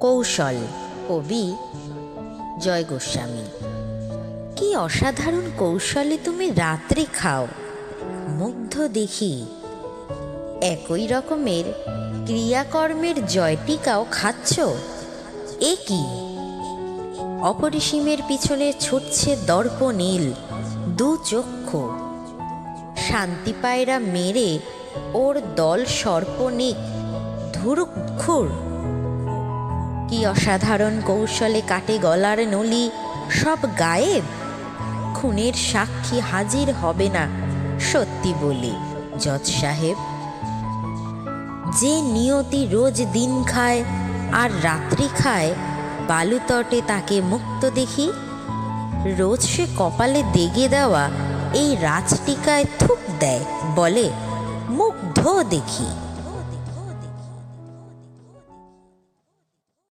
কৌশল কবি জয় গোস্বামী। কি অসাধারণ কৌশলে তুমি রাত্রে খাও, মুগ্ধ দেখি। একই রকমের ক্রিয়াকর্মের জয়টিকাও খাচ্ছ? এ কি? অপরিসীমের পিছনে ছুটছে দর্প নীল দু চক্ষু। শান্তি পায়রা মেরে ওর দল সর্পনিক ধুরুক্ষুর কি অসাধারণ কৌশলে কাটে গলার নলি, সব গায়েব। খুনের সাক্ষী হাজির হবে না, সত্যি বলি, জজ সাহেব। যে নিয়তি রোজ দিন খায় আর রাত্রি খায়, বালুতটে তাকে মুক্ত দেখি। রোজ সে কপালে দেগে দেওয়া এই রাজটিকায় থুক দেয়, বলে, মুগ্ধ দেখি।